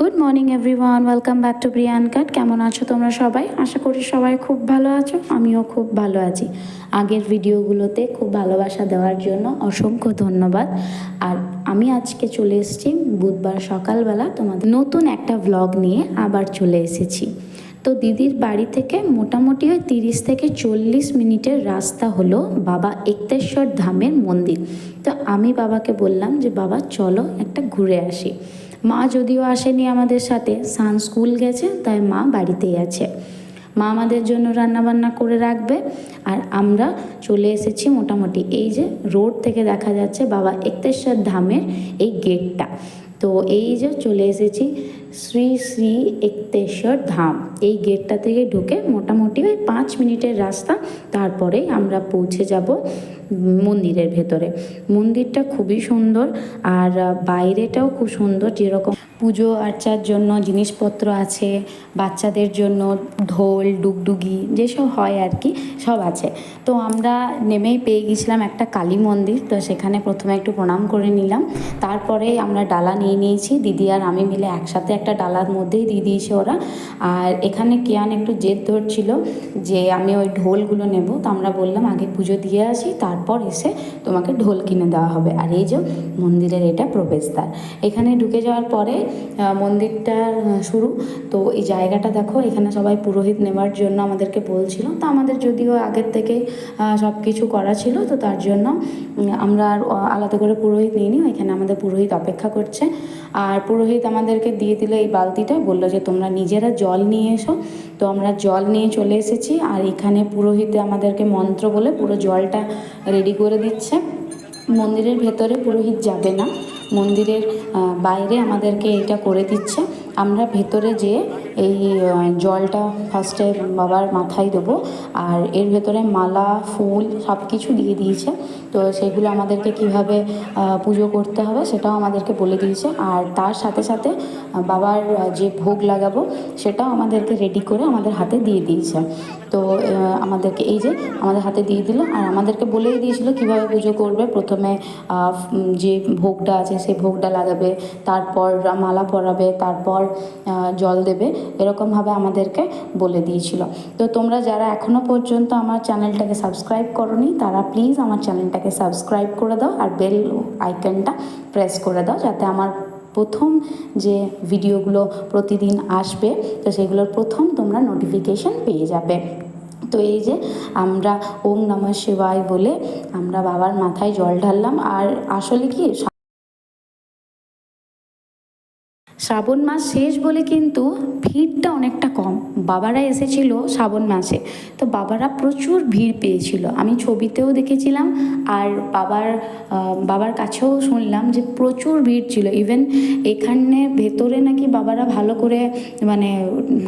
Good morning everyone welcome back to Priyan কাট কেমন আছো তোমরা সবাই? আশা করি সবাই খুব ভালো আছো, আমিও খুব ভালো আছি। আগের ভিডিওগুলোতে খুব ভালোবাসা দেওয়ার জন্য অসংখ্য ধন্যবাদ। আর আমি আজকে চলে এসেছি বুধবার সকালবেলা তোমাদের নতুন একটা ভ্লগ নিয়ে আবার চলে এসেছি। তো দিদির বাড়ি থেকে মোটামুটি ওই তিরিশ থেকে চল্লিশ মিনিটের রাস্তা হলো বাবা একতেশ্বর ধামের মন্দির। তো আমি বাবাকে বললাম যে, বাবা, চলো একটা ঘুরে আসি। মা যদিও আসেনি আমাদের সাথে, সান স্কুল গেছে, তাই মা বাড়িতেই আছে। মা আমাদের জন্য রান্নাবান্না করে রাখবে, আর আমরা চলে এসেছি মোটামুটি এই যে রোড থেকে দেখা যাচ্ছে বাবা একতেশ্বর ধামের এই গেটটা। তো এই যে চলে এসেছি শ্রী শ্রী একতেশ্বর ধাম। এই গেটটা থেকে ঢুকে মোটামুটি ওই পাঁচ মিনিটের রাস্তা। তারপরেই আমরা পৌঁছে যাব মন্দিরের ভেতরে। মন্দিরটা খুবই সুন্দর আর বাইরেটাও খুব সুন্দর। যেরকম পুজো আর্চার জন্য জিনিসপত্র আছে, বাচ্চাদের জন্য ঢোল, ডুগডুগি যেসব হয় আর কি, সব আছে। তো আমরা নেমেই পেয়ে গেছিলাম একটা কালী মন্দির। তো সেখানে প্রথমে একটু প্রণাম করে নিলাম। তারপরে আমরা ডালা নিয়ে নিয়েছি। দিদি আর আমি মিলে একসাথে একটা ডালার মধ্যেই দিয়ে দিয়েছে ওরা। আর এখানে কিয়ান একটু জেদ ধরছিল যে আমি ওই ঢোলগুলো নেব। তো আমরা বললাম, আগে পুজো দিয়ে আসি, তারপর এসে তোমাকে ঢোল কিনে দেওয়া হবে। আর এই যে মন্দিরের এটা প্রবেশদ্বার। এখানে ঢুকে যাওয়ার পরে মন্দিরটা শুরু। তো এই জায়গাটা দেখো, এখানে সবাই পুরোহিত নেওয়ার জন্য আমাদেরকে বলছিল। তো আমাদের যদিও আগের থেকেই সব কিছু করা ছিল, তো তার জন্য আমরা আর আলাদা করে পুরোহিত নিইনি। এখানে আমাদের পুরোহিত অপেক্ষা করছে। আর পুরোহিত আমাদেরকে দিয়ে দিল এই বালতিটা, বলল যে তোমরা নিজেরা জল নিয়ে এসো। তো আমরা জল নিয়ে চলে এসেছি আর এখানে পুরোহিতে আমাদেরকে মন্ত্র বলে পুরো জলটা রেডি করে দিচ্ছে। মন্দিরের ভেতরে পুরোহিত যাবে না। মন্দিরের বাইরে আমাদেরকে এটা করে দিচ্ছে। আমরা ভেতরে যেয়ে এই জলটা ফার্স্টে বাবার মাথায় দেবো আর এর ভেতরে মালা, ফুল সব কিছু দিয়ে দিয়েছে। তো সেগুলো আমাদেরকে কীভাবে পুজো করতে হবে সেটাও আমাদেরকে বলে দিয়েছে। আর তার সাথে সাথে বাবার যে ভোগ লাগাবো সেটাও আমাদেরকে রেডি করে আমাদের হাতে দিয়ে দিয়েছে। তো আমাদেরকে এই যে আমাদের হাতে দিয়ে দিল আর আমাদেরকে বলেই দিয়েছিল কীভাবে পুজো করবে। প্রথমে যে ভোগটা আছে সেই ভোগটা লাগাবে, তারপর মালা পরাবে, তারপর জল দেবে, এরকমভাবে আমাদেরকে বলে দিয়েছিল। তো তোমরা যারা এখনও পর্যন্ত আমার চ্যানেলটাকে সাবস্ক্রাইব করনি, তারা প্লিজ আমার চ্যানেলটাকে সাবস্ক্রাইব করে দাও আর বেল আইকনটা প্রেস করে দাও যাতে আমার প্রথম যে ভিডিওগুলো প্রতিদিন আসবে, তো সেগুলোর প্রথম তোমরা নোটিফিকেশন পেয়ে যাবে। তো এই যে আমরা ওম নমঃ শিবায় বলে আমরা বাবার মাথায় জল ঢাললাম, আর আসলে কি শ্রাবণ মাস শেষ বলে কিন্তু ভিড়টা অনেকটা কম। বাবারা এসেছিল শ্রাবণ মাসে। তো বাবারা প্রচুর ভিড় পেয়েছিল। আমি ছবিতেও দেখেছিলাম আর বাবার বাবার কাছেও শুনলাম যে প্রচুর ভিড় ছিল। ইভেন এখানে ভেতরে নাকি বাবারা ভালো করে মানে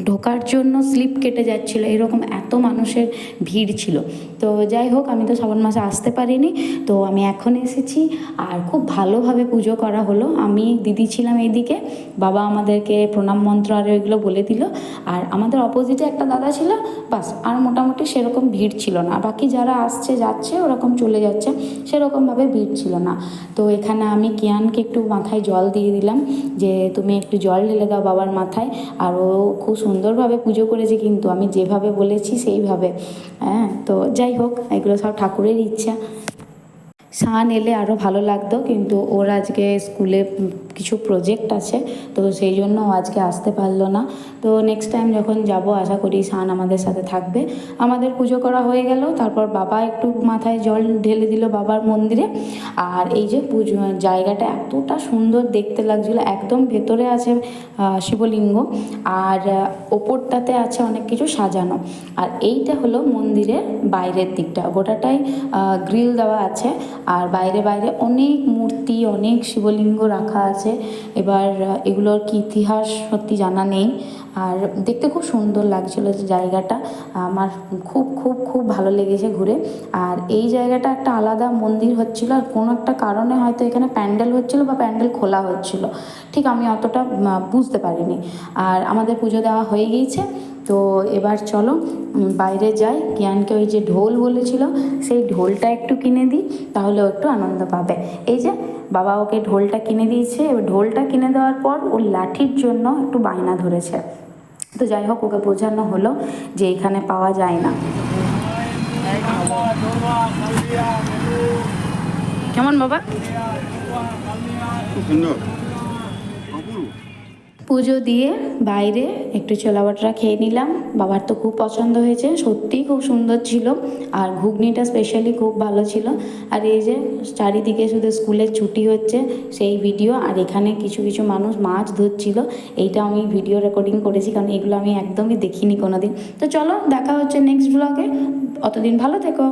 ঢোকার জন্য স্লিপ কেটে যাচ্ছিল। এরকম এত মানুষের ভিড় ছিল। তো যাই হোক, আমি তো শ্রাবণ মাসে আসতে পারিনি। তো আমি এখন এসেছি। আর খুব ভালোভাবে পুজো করা হলো। আমি, দিদি ছিলাম এইদিকে বাবা আমাদেরকে প্রণাম মন্ত্র আর ওইগুলো বলে দিল। আর আমাদের অপোজিটে একটা দাদা ছিল, বাস, আর মোটামুটি সেরকম ভিড় ছিল না। বাকি যারা আসছে, যাচ্ছে, ওরকম চলে যাচ্ছে, সেরকমভাবে ভিড় ছিল না। তো এখানে আমি কিয়ানকে একটু মাথায় জল দিয়ে দিলাম যে, তুমি একটু জল ঢেলে দাও বাবার মাথায়। আর ও খুব সুন্দরভাবে পুজো করেছে কিন্তু, আমি যেভাবে বলেছি সেইভাবে। হ্যাঁ তো যাই হোক, এগুলো সব ঠাকুরের ইচ্ছা। সান এলে আরও ভালো লাগতো কিন্তু ওর আজকে স্কুলে কিছু প্রজেক্ট আছে, তো সেই জন্য আজকে আসতে পারল না। তো নেক্সট টাইম যখন যাব, আশা করি সান আমাদের সাথে থাকবে। আমাদের পুজো করা হয়ে গেল, তারপর বাবা একটু মাথায় জল ঢেলে দিল বাবার মন্দিরে। আর এই যে পুজো, জায়গাটা এতটা সুন্দর দেখতে লাগছিল, একদম ভেতরে আছে শিবলিঙ্গ। আর ওপরটাতে আছে অনেক কিছু সাজানো। আর এইটা হলো মন্দিরের বাইরের দিকটা। গোটাটাই গ্রিল দেওয়া আছে। আর বাইরে বাইরে অনেক মূর্তি, অনেক শিবলিঙ্গ রাখা আছে। এবার এগুলোর কি ইতিহাস সত্যি জানা নেই। আর দেখতে খুব সুন্দর লাগছিল যে জায়গাটা। আমার খুব খুব খুব ভালো লেগেছে ঘুরে। আর এই জায়গাটা একটা আলাদা মন্দির হচ্ছিল। আর কোনো একটা কারণে হয়তো এখানে প্যান্ডেল হচ্ছিল বা প্যান্ডেল খোলা হচ্ছিল। ঠিক আমি অতটা বুঝতে পারিনি। আর আমাদের পুজো দেওয়া হয়ে গিয়েছে। তো এবার চলো বাইরে যাই। জ্ঞানকে ওই যে ঢোল বলেছিল, সেই ঢোলটা একটু কিনে দিই, তাহলে একটু আনন্দ পাবে। এই যে, বাবা ওকে ঢোলটা কিনে দিয়েছে, এবার ঢোলটা কিনে দেওয়ার পর ওর লাঠির জন্য একটু বায়না ধরেছে। তো যাই হোক, ওকে বোঝানো হলো যে এখানে পাওয়া যায় না। কেমন বাবা? সুন্দর। পুজো দিয়ে বাইরে একটু ছোলা বাটারা খেয়ে নিলাম। বাবার তো খুব পছন্দ হয়েছে, সত্যিই খুব সুন্দর ছিল। আর ঘুগনিটা স্পেশালি খুব ভালো ছিল। আর এই যে চারিদিকে শুধু স্কুলের ছুটি হচ্ছে, সেই ভিডিও আর এখানে কিছু কিছু মানুষ মাছ ধরছিল। এইটা আমি ভিডিও রেকর্ডিং করেছি, কারণ এগুলো আমি একদমই দেখিনি কোনো দিন তো চলো, দেখা হচ্ছে নেক্সট ব্লগে অতদিন ভালো থেকো।